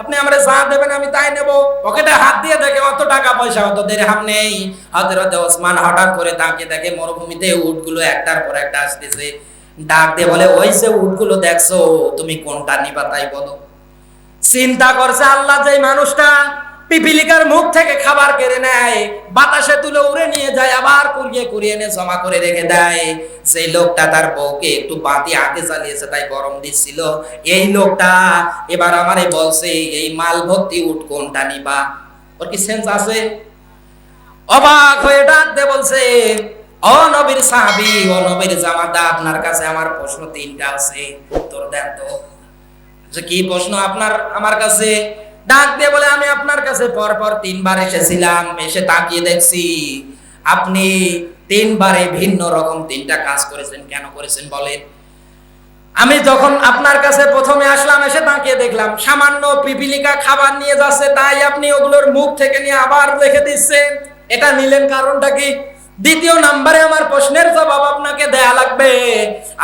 আপনি আমরা যা দেবেন আমি তাই নেব। হাত দিয়ে দেখে অত টাকা পয়সা অত নেই। হজরত ওসমান হঠাৎ করে তাকে দেখে মরুভূমিতে উটগুলো একটার পর একটা আসতেছে। ডাক দিয়ে বলে, ওই যে উটগুলো দেখছ, তুমি কোনটা নিবা তাই বলো। চিন্তা করছে আল্লাহ যে মানুষটা। পিপিলিকার মুখ থেকে খাবার কেড়ে নেয়, বাতাসে তুলে উড়ে নিয়ে যায়, আবার কুড়িয়ে কুড়িয়ে এনে জমা করে রেখে দেয়। সেই লোকটা তার বউকে একটু বাতি আগে জ্বালিয়েছে, তাই গরম দিচ্ছিল। এই লোকটা এবার আমারে বলছে, এই মাল ভর্তি উঠ কোনটা নিবা? ওর কি সেন্স আছে? অবাক হয়ে ডাক দে বলছে ও নবীর সাহাবি ও নবীর জামাতা, আপনার কাছে আমার প্রশ্ন তিনটা আছে। উত্তর দেন তো। যে কি প্রশ্ন আপনার, আমার কাছে? ডাক দিয়ে বলে, আমি আপনার কাছে পর পর তিনবার এসেছিলাম, এসে তাকিয়ে দেখছি আপনি তিনবারে ভিন্ন রকম তিনটা কাজ করেছেন, কেন করেছেন বলেন? আমি যখন আপনার কাছে প্রথমে আসলাম, এসে তাকিয়ে দেখলাম, সামান্য পিপিলিকা খাবার নিয়ে যাচ্ছে, তাই আপনি ওগুলোর মুখ থেকে নিয়ে আবার রেখে দিচ্ছেন। এটা নিলেন কারণটা কি? দ্বিতীয় নাম্বারে আমার প্রশ্নের জবাব আপনাকে দেয়া লাগবে।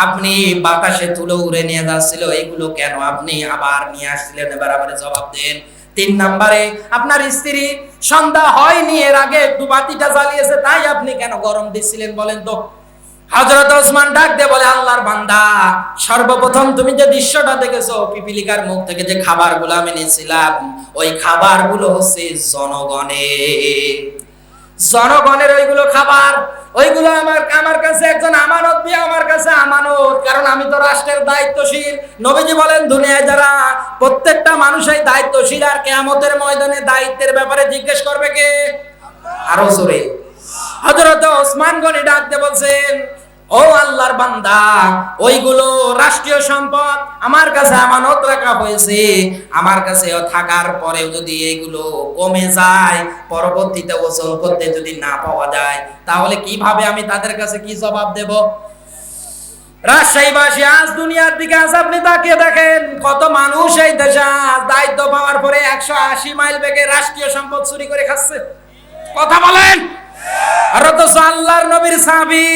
আপনি বাতাসে তুলে উড়ে নিয়ে যাচ্ছিল, এগুলো কেন আপনি আবার নিয়ে আসছিলেন? এবার আমার জবাব দেন। তিন নাম্বারে, আপনার স্ত্রী সন্ধ্যা হয়নি, এর আগে একটু বাতিটা জ্বালিয়েছে, তাই আপনি কেন গরম দিচ্ছিলেন বলেন তো? হযরত ওসমান ডাক দিয়ে বলে, আল্লাহর বান্দা, সর্বপ্রথম তুমি যে দৃশ্যটা দেখেছ, পিপিলিকার মুখ থেকে যে খাবারগুলো আমি নিয়েছিলাম ওই খাবারগুলো হচ্ছে জনগণের। জনগণের ওইগুলো খাবার, ওইগুলো আমার আমার কাছে একজন আমানত দিয়ে আমার কাছে আমানত। কারণ আমি তো রাষ্ট্রের দায়িত্বশীল। নবীজি বলেন, দুনিয়ায় যারা প্রত্যেকটা মানুষের দায়িত্বশীল আর কেয়ামতের ময়দানে দায়িত্বের ব্যাপারে জিজ্ঞেস করবে কে? আরও জোরে। হজরত ওসমান গনি ডাকতে বলছেন ও আল্লাহর বান্দা, ওইগুলো রাষ্ট্রীয় সম্পদ আমার কাছে আমানত রাখা হয়েছে। আমার কাছে থাকার পরেও যদি এইগুলো কমে যায়, পরবর্তীতে ওজন করতে যদি না পাওয়া যায়, তাহলে কীভাবে আমি তাদের কাছে কি জবাব দেব? রাজশাহীবাসী, আজ দুনিয়ার দিকে, আজ আপনি তাকিয়ে দেখেন, কত মানুষ এই দেশে দায়িত্ব পাওয়ার পরে একশো আশি মাইল বেগে রাষ্ট্রীয় সম্পদ চুরি করে খাচ্ছে। কথা বলেন। আর অথচ আল্লাহর নবীর সাহাবী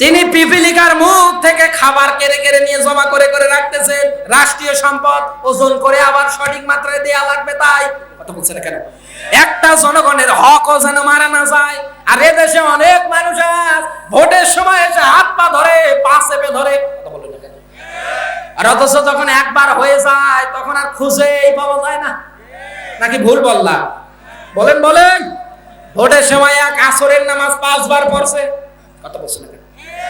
তিনি পিপিলিকার মুখ থেকে খাবার কেড়ে কেড়ে নিয়ে জমা করে করে রাখতেছেন। রাষ্ট্রীয় সম্পদ ওজন করে আবার সঠিক মাত্রায় দেয়া লাগবে তাই। বলছে না কেন? একটা জনগণের হকও যেন মারা না যায়। আর এদেশে অনেক মানুষ ভোটের সময় এসে হাত পা ধরে, পা চেপে ধরে। না কেন? আর অথচ যখন একবার হয়ে যায়, তখন আর খুঁজেই পাওয়া যায় না। নাকি ভুল বললাম? বলেন বলেন। ভোটের সময় এক আসরের নামাজ পাঁচবার পড়ছে। কথা বলছে না?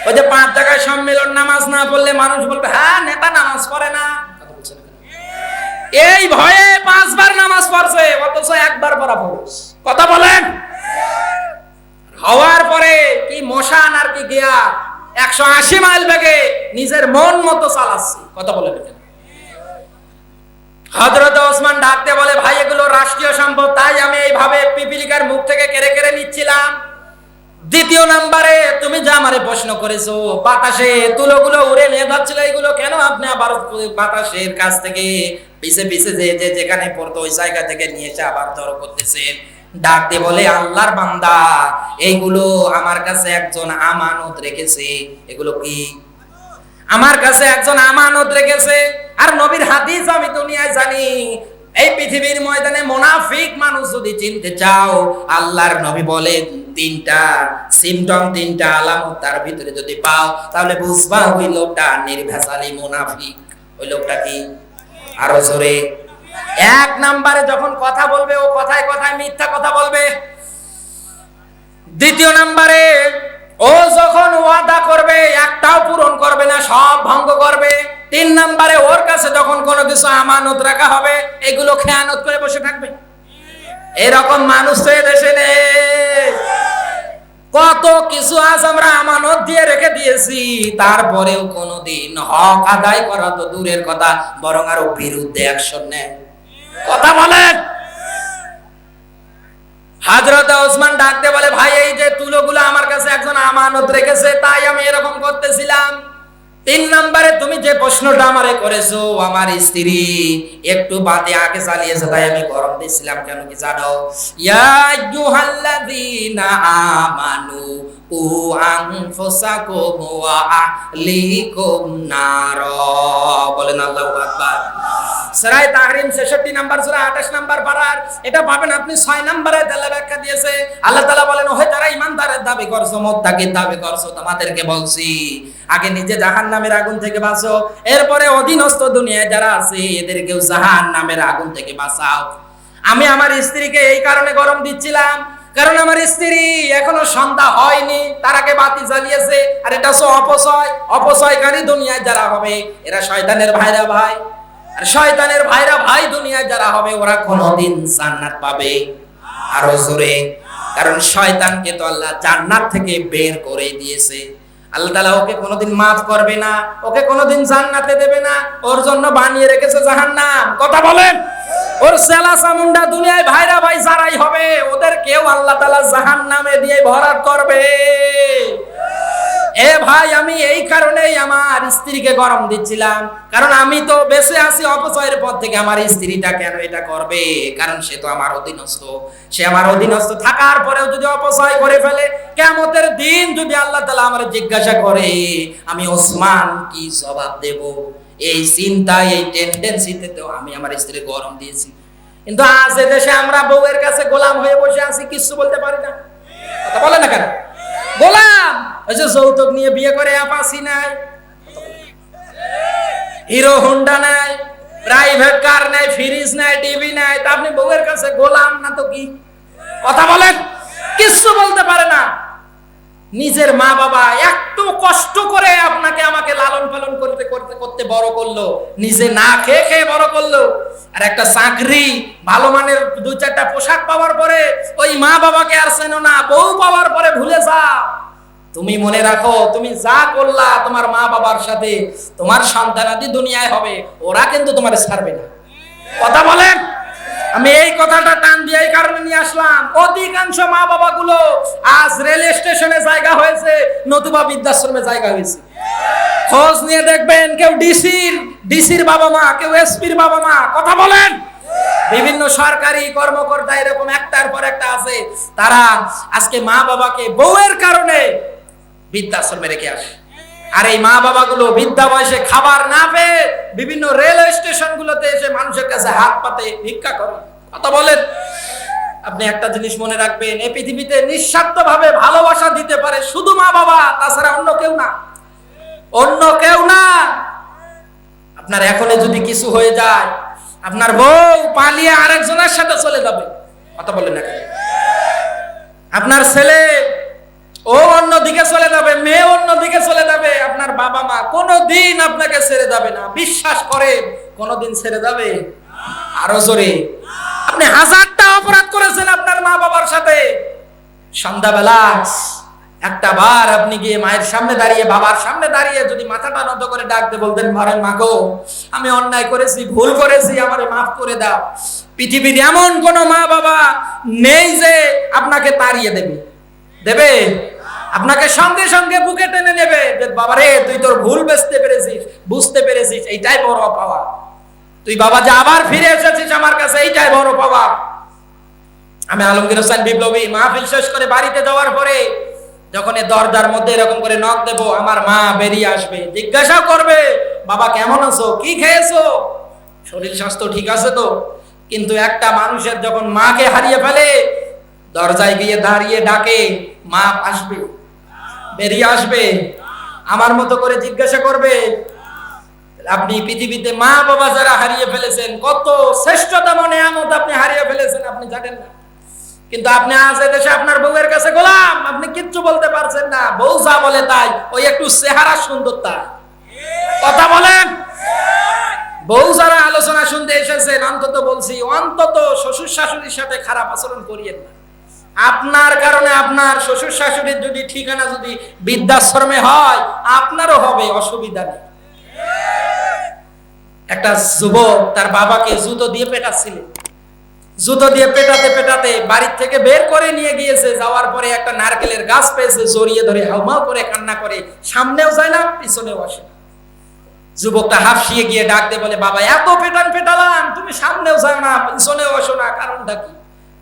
ওই যে পাঁচ জায়গায় সম্মেলন, নামাজ না পড়লে মানুষ বলবে হ্যাঁ নেতা নামাজ পড়ে না? এই ভয়ে পাঁচবার নামাজ পড়ছে, অথচ একবার পড়া কথা বলেন। হওয়ার পরে কি মশান আর কি গিয়া একশো আশি মাইল বেগে নিজের মন মতো চালাচ্ছি? কথা বলে দেখেন হযরত ওসমান ডাকতে বলে, ভাই, এগুলো রাষ্ট্রীয় সম্পদ, তাই আমি এইভাবে পিপিলিকার মুখ থেকে কেড়ে কেড়ে নিচ্ছিলাম। দ্বিতীয় নাম্বারে তুমি যা আমারে প্রশ্ন করেছ, বাতাসে তুলোগুলো উড়ে নিয়ে যাচ্ছিল, এগুলো কেন আপনি আবার বাতাসের কাছ থেকে পিছে পিছে যে যে যেখানে পড়তো, ওই জায়গা থেকে নিয়ে এসে আবার ধরো করতেছেন? ডাক দিয়ে বলে, আল্লাহর বান্দা, এইগুলো আমার কাছে একজন আমানত রেখেছে। এগুলো কি? আমার কাছে একজন আমানত রেখেছে? আর নবীর হাদিস আমি দুনিয়ায় জানি। এই পৃথিবীর ময়দানে মোনাফিক মানুষ যদি চিনতে চাও, আল্লাহর নবী বলেন তিনটা সিমটম তিনটা আলামত তার ভিতরে যদি পাও, তাহলে বুঝবা ওই লোকটা নির্ভেজালি মুনাফিক। ওই লোকটা কি? আরও জোরে। এক নাম্বারে যখন কথা বলবে, ও কথায় কথায় মিথ্যা কথা বলবে। দ্বিতীয় নাম্বারে, ও যখন ওয়াদা করবে, একটাও পূরণ করবে না, সব ভঙ্গ করবে। তিন নাম্বারে ওর কাছে যখন কোনো কিছু আমানত রাখা হবে, এগুলো খেয়ানত করে বসে থাকবে। এরকম মানুষ তো দেশে নেই। কত কিছু আজ আমরা আমানত দিয়ে রেখে দিয়েছি, তারপরেও কোনোদিন হক আদায় করা তো দূরের কথা, বরং আরও বিরুদ্ধে অ্যাকশন নেয়। কথা বলেন। হাজরত ওসমান ডাকতে বলে, ভাই, এই যে তুলোগুলো আমার কাছে একজন আমানত রেখেছে, তাই আমি এরকম করতেছিলাম। তিন নম্বরে তুমি যে প্রশ্নটা আমারে করেছ, আমার স্ত্রী একটু বাদে আগে চালিয়েছে, তাই আমি গরম দিছিলাম কেন কি জানো? ইয়া আইয়ুহাল্লাযীনা আমানু উ আনফুসাকুম ওয়া আহলিকুম নার। বলেন আল্লাহু আকবার। সরাই তাহরিম ছেষট্টি নাম্বার সূরা 28 নাম্বার পারার এটা পাবেন আপনি ছয় নাম্বারে ব্যাখ্যা দিয়েছে। আল্লাহ তাআলা বলেন, ওহে যারা ইমানদারের দাবি করছ দাবি করছ, তোমাদেরকে বলছি, আগে নিজে জাহান্নামের আগুন থেকে বাঁচো। এরপরে অধীনস্থ দুনিয়ায় যারা আছে, এদেরকেও জাহান্নামের আগুন থেকে বাঁচাও। আমি আমার স্ত্রীকে এই কারণে গরম দিচ্ছিলাম, কারণ আমার স্ত্রী এখনও সন্ধ্যা হয়নি, তার আগে বাতি জ্বালিয়েছে, আর এটা অপচয়। অপচয়কারী দুনিয়ায় যারা হবে, এরা শয়তানের ভাইরা ভাই। আর শয়তানের ভাইরা ভাই দুনিয়ায় যারা হবে, ওরা কোনোদিন জান্নাত পাবে। আরও জোরে। কারণ শয়তানকে তো আল্লাহ জান্নাত থেকে বের করে দিয়েছে। আল্লাহ তাআলা ওকে কোনোদিন মাফ করবে না, ওকে কোনোদিন জান্নাতে দেবে না। ওর জন্য বানিয়ে রেখেছে জাহান্নাম। কথা বলেন। ওর সেলা সামুন্ডা দুনিয়ায় ভাইরা ভাই যারাই হবে, ওদের কেউ আল্লাহ তাআলা জাহান্নামে দিয়ে ভরাট করবে। এ ভাই, আমি এই কারণেই আমার স্ত্রীকে গরম দিচ্ছিলাম। কারণ আমি তো বেঁচে আছি, অপচয়ের পর থেকে আমার স্ত্রীটা কেন এটা করবে? কারণ সে তো আমার অধীনস্থ। সে আমার অধীনস্থ থাকার পরেও যদি অপচয় করে ফেলে কেমতের দিন যদি আল্লাহ তালা আমার জিজ্ঞাসা করে, আমি ওসমান কি জবাব দেব? এই চিন্তা, এই টেন্ডেন্সিতে তো আমি আমার স্ত্রী গরম দিয়েছি। কিন্তু আজ দেশে আমরা বউয়ের কাছে গোলাম হয়ে বসে আছি, কিছু বলতে পারি না? কথা বলে না কেন? গোলাম! ওই যে যৌতুক নিয়ে বিয়ে করে আপাসি নাই। হিরো হোন্ডা নাই প্রাইভেট কার নাই ফ্রিজ নাই টিভি নাই। তা আপনি বউয়ের কাছে গোলাম না তো কি? কথা বলেন? কিচ্ছু বলতে পারে না। নিজের মা বাবা একটু কষ্ট করে আপনাকে আমাকে লালন পালন করতে করতে করতে বড় করল। নিজে না খেয়ে খেয়ে বড় করল। আর একটা চাকরি, ভালো মানের দু চারটা পোশাক পাওয়ার পরে ওই মা বাবাকে আর চেনো না, বউ পাওয়ার পরে ভুলে যাও। তুমি মনে রাখো, তুমি যা করলা তোমার মা বাবার সাথে, তোমার সন্তানাদি দুনিয়ায় হবে, ওরা কিন্তু তোমার ছাড়বে না। কথা বলেন? আমি এই কথাটা টান দিয়ে এই কারণে নিয়ে আসলাম। অধিকাংশ মা বাবা গুলো আজ রেল স্টেশনে জায়গা হয়েছে, নতুবা বৃদ্ধাশ্রমে জায়গা হয়েছে। খোঁজ নিয়ে দেখবেন কেউ ডিসির ডিসির বাবা মা, কেউ এসপির বাবা মা, কথা বলেন। বিভিন্ন সরকারি কর্মকর্তা এরকম একটার পর একটা আছে। তারা আজকে মা বাবাকে বউয়ের কারণে বৃদ্ধাশ্রমে রেখে আসে। আর এই মা বাবাগুলো বৃদ্ধা বয়সে খাবার না পেয়ে বিভিন্ন রেলওয়ে স্টেশন গুলোতে এসে মানুষের কাছে হাত পাতে ভিক্ষা করে। কথা বলেন? আপনি একটা জিনিস মনে রাখবেন, এই পৃথিবীতে নিঃস্বার্থ ভাবে ভালোবাসা দিতে পারে শুধু মা বাবা, তাছাড়া অন্য কেউ না। অন্য কেউ না। আপনার এখনও যদি কিছু হয়ে যায়, আপনার বউ পালিয়ে আরেকজনের সাথে চলে যাবে। কথা বলেন আপনার ছেলে ও অন্য দিকে চলে যাবে মেয়ে অন্য দিকে চলে যাবে আপনার বাবা মা, কোনোদিন আপনাকে ছেড়ে যাবে না। বিশ্বাস করেন, কোনোদিন ছেড়ে যাবে। আরও জোরে। আপনি হাজারটা অপরাধ করেছেন আপনার মা বাবার সাথে। সন্ধ্যাবেলা একটা বার আপনি গিয়ে মায়ের সামনে দাঁড়িয়ে, বাবার সামনে দাঁড়িয়ে যদি মাথাটা নত করে ডাকতে বলতেন মারেন মাগো আমি অন্যায় করেছি, ভুল করেছি, আমারে মাফ করে দাও। পৃথিবীর এমন কোন মা বাবা নেই যে আপনাকে তাড়িয়ে দেবে। দেবে? আপনাকে সঙ্গে সঙ্গে বুকে টেনে নেবে। বাবা রে তুই তোর ভুল বুঝতে পেরেছিস বুঝতে পেরেছিস, এইটাই বড় পাওয়া। তুই বাবা যে আবার ফিরে এসেছিস আমার কাছে, এইটাই বড় পাওয়া। আমি আলমগীর হোসেন বিপ্লবী মাহফিল শেষ করে বাড়িতে যাওয়ার পরে যখন দরজার মধ্যে এরকম করে নখ দেব, আমার মা বেরিয়ে আসবে, জিজ্ঞাসা করবে, বাবা, কেমন আছো? কি খেয়েছো? শরীর স্বাস্থ্য ঠিক আছে তো? কিন্তু একটা মানুষের যখন মাকে হারিয়ে ফেলে দরজায় গিয়ে দাঁড়িয়ে ডাকে, মা, আসবে। বেরিয়ে আসবে। আমার মতো করে জিজ্ঞাসা করবে। আপনি পৃথিবীতে মা, বাবা যারা হারিয়ে ফেলেছেন, কত শ্রেষ্ঠতম নেয়ামত আপনি হারিয়ে ফেলেছেন, আপনি জানেন না। কিন্তু আপনি আজ দেশে আপনার বউয়ের কাছে গোলাম, আপনি কিচ্ছু বলতে পারছেন না। বউ যা বলে তাই, ওই একটু চেহারা সুন্দরতা কথা বলেন? বউ যারা আলোচনা শুনতে এসেছেন, অন্তত বলছি, অন্তত শ্বশুর শাশুড়ির সাথে খারাপ আচরণ করিয়েন না। আপনার কারণে আপনার শ্বশুর শাশুড়ির যদি ঠিকানা যদি বৃদ্ধাশ্রমে হয়, আপনারও হবে অসুবিধা নেই। একটা যুবক তার বাবাকে জুতো দিয়ে পেটাচ্ছিলেন জুতো দিয়ে পেটাতে পেটাতে বাড়ির থেকে বের করে নিয়ে গিয়েছে, যাওয়ার পরে একটা নারকেলের গাছ পেয়েছে, জড়িয়ে ধরে হাউমাউ করে কান্না করে, সামনেও যায় না, পিছনেও আসে না। যুবকটা হাফসিয়ে গিয়ে ডাকতে বলে, বাবা, এত পেটান পেটালাম, তুমি সামনেও যাও না, পিছনেও আসো না, কারণটা কি?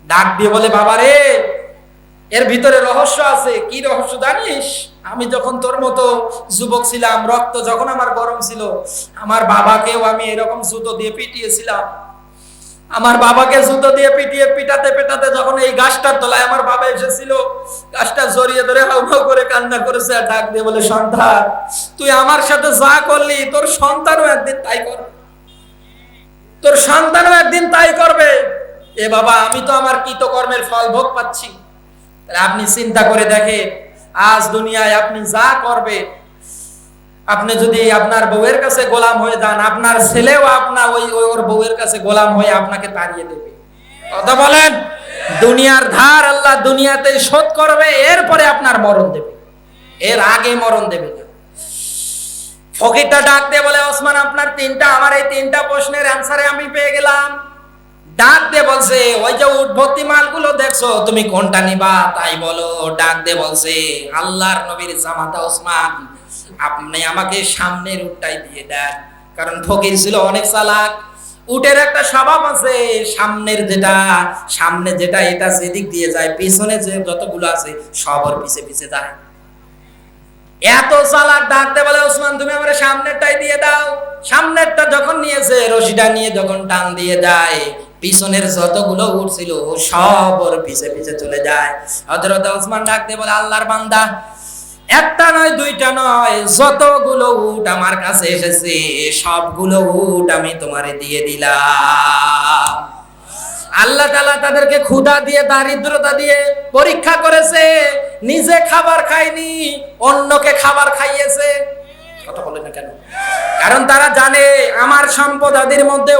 ডাক দিয়ে বলে বাবা রে এর ভিতরে রহস্য আছে। কি রহস্য জানিস? আমি যখন তোর মতো যুবক ছিলাম, রক্ত যখন আমার গরম ছিল, আমার বাবাকেও আমি এরকম জুতো দিয়ে পিটিয়েছিলাম। আমার বাবাকে জুতো দিয়ে পিটিয়ে পিটাতে পেটাতে যখন এই গাছটার তলায় আমার বাবা এসেছিল, গাছটা জড়িয়ে ধরে হাউ করে কান্না করেছে আর ডাক দিয়ে বলে, সন্তান, তুই আমার সাথে যা করলি, তোর সন্তানও একদিন তাই করবে। তোর সন্তানও একদিন তাই করবে। এ বাবা, আমি তো আমার কৃতকর্মের ফল ভোগ পাচ্ছি। আপনি চিন্তা করে দেখে আজ দুনিয়ায় আপনি যা করবে, আপনি যদি আপনার বউয়ের কাছে গোলাম হয়ে যান, আপনার ছেলেও আপনার ওই ওর বউয়ের কাছে গোলাম হয়ে আপনাকে তাড়িয়ে দেবে। কথা বলেন? দুনিয়ার ধার আল্লাহ দুনিয়াতে শোধ করবে, এরপরে আপনার মরণ দেবে। এর আগে মরণ দেবে না। ফকিরটা ডাক দিয়ে বলে, ওসমান, আপনার তিনটা, আমার এই তিনটা প্রশ্নের অ্যান্সারে আমি পেয়ে গেলাম। ডাক দিয়ে বলছে, ওই যে উট ভর্তি মালগুলো দেখছ, তুমি কোনটা নিবা? তাই বলো, ডাক দিয়ে বলছে, আল্লাহর নবীর জামাতা ওসমান, আপনি আমাকে সামনের উটটাই দিয়ে দেন। কারণ ফকির ছিল অনেক চালাক। উটের একটা স্বভাব আছে, সামনের যেটা, সামনে যেটা, এটা যেদিক দিয়ে যায়, পিছনে যে যতগুলো আছে সবার পিছে পিছে যায়। এত চালাক ডাকতে বলে, ওসমান, তুমি আমার সামনেরটাই দিয়ে দাও। সামনেরটা যখন নিয়েছে, রশিটা নিয়ে যখন টান দিয়ে যায় পিছনের যতগুলো উঠছিল সব ওর পিছে পিছে চলে যায়। হযরত ওসমান ডাকতে বলে, আল্লাহর বান্দা, একটা নয়, দুইটা নয়, যতগুলো উট আমার কাছে এসেছে, সবগুলো উট আমি তোমারে দিয়ে দিলাম। আল্লাহ তালা তাদেরকে ক্ষুধা দিয়ে, দারিদ্রতা দিয়ে পরীক্ষা করেছে, নিজে খাবার খায়নি, অন্যকে খাবার খাইয়েছে। কথা বলে না কেন? কারণ তারা জানে আমার সম্পদ আদির মধ্যে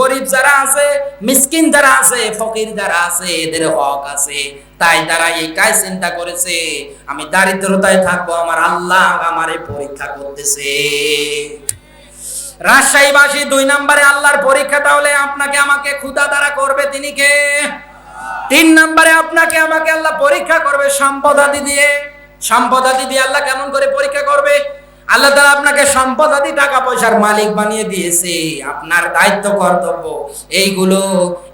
গরিব যারা আছে, মিসকিন যারা আছে, ফকির যারা আছে, এদের হক আছে। তাই তারা এটাই চিন্তা করেছে, আমি দারিদ্রতায় থাকব, আমার আল্লাহ আমারে পরীক্ষা করতেছে। রাজশাহীবাসী দুই নম্বরে আল্লাহর পরীক্ষা, তাহলে আপনাকে আমাকে ক্ষুদা দ্বারা করবে তিনি কে? তিন নম্বরে আপনাকে আমাকে আল্লাহ পরীক্ষা করবে সম্পদ আদি দিয়ে। সম্পদ আদি দিয়ে আল্লাহ কেমন করে পরীক্ষা করবে? আল্লাহ তালা আপনাকে সম্পদ আদি টাকা পয়সার মালিক বানিয়ে দিয়েছে। আপনার দায়িত্ব, কর্তব্য এইগুলো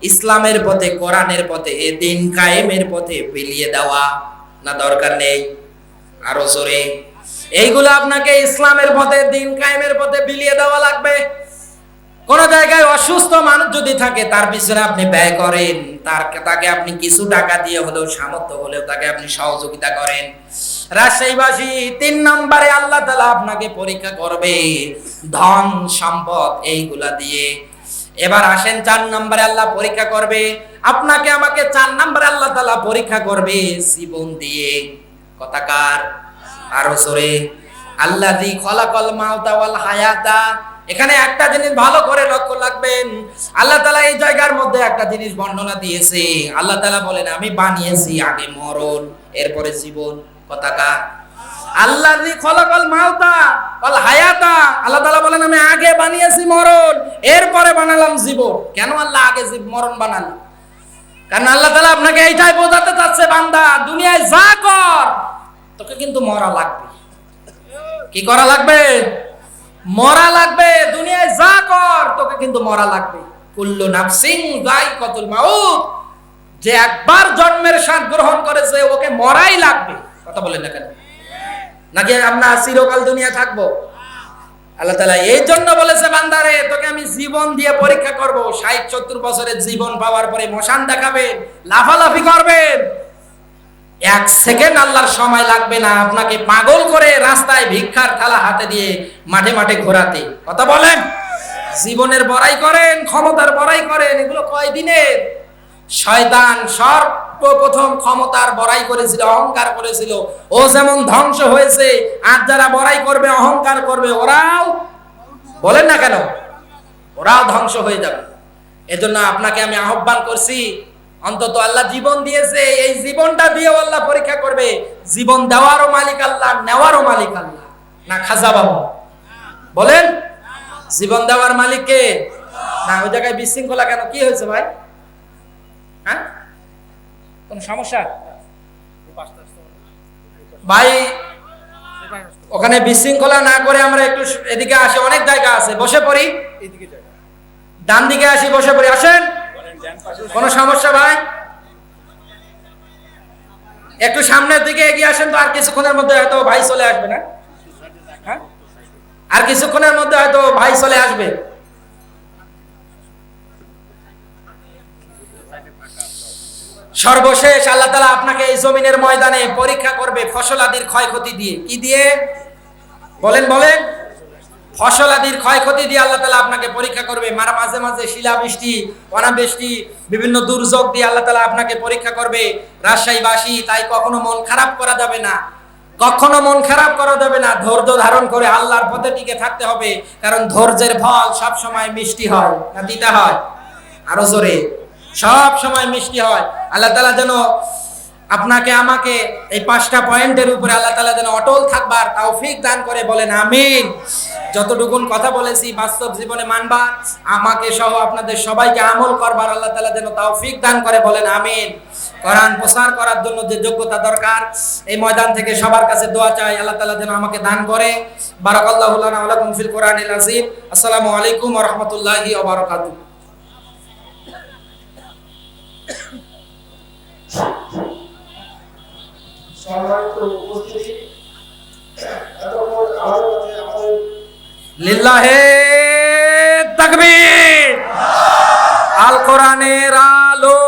ইসলামের পথে, কোরআনের পথে, এ দিন কায়েমের পথে বিলিয়ে দেওয়া না দরকার নেই। আরও জোরে। এইগুলো আপনাকে ইসলামের পথে, দিন কায়েমের পথে বিলিয়ে দেওয়া লাগবে। কোন জায়গায় অসুস্থ মানুষ যদি থাকে, তার পিছনে আপনি ব্যয় করেন। তার তাকে আপনি কিছু টাকা দিয়ে হলেও সামর্থ্য হলেও তাকে আপনি সহযোগিতা করেন। রাজশাহীবাসী, তিন নম্বরে আল্লাহ তালা আপনাকে পরীক্ষা করবে ধন, সম্পদ এইগুলা দিয়ে। এবার আসেন চার নম্বরে আল্লাহ পরীক্ষা করবে। আপনাকে আমাকে চার নম্বরে আল্লাহ তালা পরীক্ষা করবে জীবন দিয়ে। কথাকার আরও সরে আল্লাহ দি খলাকল মাউতা ওয়াল হায়াতা এখানে একটা জিনিস ভালো করে লক্ষ্য রাখবেন। আল্লাহ তালা এই জায়গার মধ্যে একটা জিনিস বর্ণনা দিয়েছে। আল্লাহ তালা বলেন, আমি বানিয়েছি আগে মরণ, এরপরে জীবন। কথাকার আল্লাহ খলাকল মাউতা ওয়াল হায়াতা। আল্লাহ তালা বলেন, আমি আগে বানিয়েছি মরণ, এরপরে বানালাম জীবন। কেন আল্লাহ আগে জীব মরণ বানালেন কারণ আল্লাহ তালা আপনাকে এইটাই বোঝাতে চাচ্ছে, বান্দা, দুনিয়ায় যা কর, তোকে কিন্তু মরা লাগবে। কি করা লাগবে? মরা লাগবে, দুনিয়ায় যা কর, তোকে কিন্তু মরা লাগবে। কুল্লু নাফসিং যাই কতুল মাউত, যে একবার জন্মের স্বাদ গ্রহণ করেছে, ওকে মরাই লাগবে। কথা বলেন না কেন? নাকি আমরা চিরকাল দুনিয়া থাকব? আল্লাহ তালা এই জন্য বলেছে, বান্দারে, তোকে আমি জীবন দিয়ে পরীক্ষা করব। ষাট, সত্তর বছরের জীবন পাওয়ার পরে মশান দেখাবেন লাফালাফি করবেন এক সেকেন্ড আল্লাহর সময় লাগবে না আপনাকে পাগল করে রাস্তায় ভিক্ষার থালা হাতে দিয়ে মাঠে মাঠে ঘোরাতে। কথা বলেন? জীবনের বড়াই করেন, ক্ষমতার বড়াই করেন, এগুলো কয় দিনের? শয়তান সর্বপ্রথম ক্ষমতার বড়াই করেছিল, অহংকার করেছিল। ও যেমন ধ্বংস হয়েছে, আর যারা বড়াই করবে, অহংকার করবে, ওরাও বলেন না কেন? ওরাও ধ্বংস হয়ে যাবে। এজন্য আপনাকে আমি আহ্বান করছি অন্তত আল্লাহ জীবন দিয়েছে, এই জীবনটা দিয়েও আল্লাহ পরীক্ষা করবে। জীবন দেওয়ারও মালিক আল্লাহ, নেওয়ারও মালিক আল্লাহ। না, খাজা বাবু। বলেন? জীবন দেওয়ার মালিক কে? না, ওই জায়গায় বিশৃঙ্খলা কেন? কি হয়েছে ভাই? হ্যাঁ? কোন সমস্যা? ভাই, ওখানে বিশৃঙ্খলা না করে আমরা একটু এদিকে আসি, অনেক জায়গা আছে, বসে পড়ি। ডান দিকে আসি, বসে পড়ি। আসেন। কোন সমস্যা ভাই? একটু সামনের দিকে এগিয়ে আসেন তো, আর কিছুক্ষণের মধ্যে হয়তো ভাই চলে আসবে না। হ্যাঁ? আর কিছুক্ষণের মধ্যে হয়তো ভাই চলে আসবে। সর্বশেষ আল্লাহ তালা আপনাকে এই জমিনের ময়দানে পরীক্ষা করবে ফসল আদির ক্ষয়ক্ষতি দিয়ে। কি দিয়ে? বলেন বলেন। ফসল আদির ক্ষয়ক্ষতি দিয়ে আল্লাহ তালা আপনাকে পরীক্ষা করবে। মারা মাঝে মাঝে শিলাবৃষ্টি অনাবৃষ্টি, বিভিন্ন দুর্যোগ দিয়ে আল্লাহ তালা আপনাকে পরীক্ষা করবে। রাজশাহীবাসী, তাই কখনো মন খারাপ করা যাবে না। কখনো মন খারাপ করা যাবে না। ধৈর্য ধারণ করে আল্লাহর পথে টিকে থাকতে হবে, কারণ ধৈর্যের ফল সব সময় মিষ্টি হয়, না দিতে হয়। আরও জোরে। সব সময় মিষ্টি হয়। আল্লাহ তালা যেন আপনাকে, আমাকে এই পাঁচটা পয়েন্টের উপরে আল্লাহ তালা যেন অটল থাকবার তৌফিক দান করে বলেন, আমিন। যতটুকুন কথা বলেছি বাস্তব জীবনে মানবা, আমাকে সহ আপনাদের সবাইকে আমল করবার আল্লাহ তালা যেন তৌফিক দান করে বলেন, আমিন। কোরআন প্রচার করার জন্য যে যোগ্যতা দরকার, এই ময়দান থেকে সবার কাছে দোয়া চাই, আল্লাহ তালা যেন আমাকে দান করে। বারাকাল্লাহু লানা ওয়া লাকুম আযীম। আসসালামু আলাইকুম রাহমাতুল্লাহি বারাকাতুহু। সম্মানিত উপস্থিতি। লিল্লাহে তাকবীর। আল কোরআনের আলো।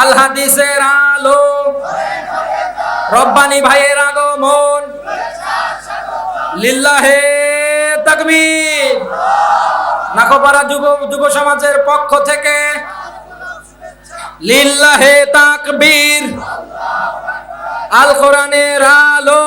আল হাদিসের আলো। রব্বানি ভাইয়ের আগমন। লিল্লাহে তাকবীর। নাকোপাড়া যুব যুব সমাজের পক্ষ থেকে লিল্লাহে তাকবীর। আল কোরআনের আলো।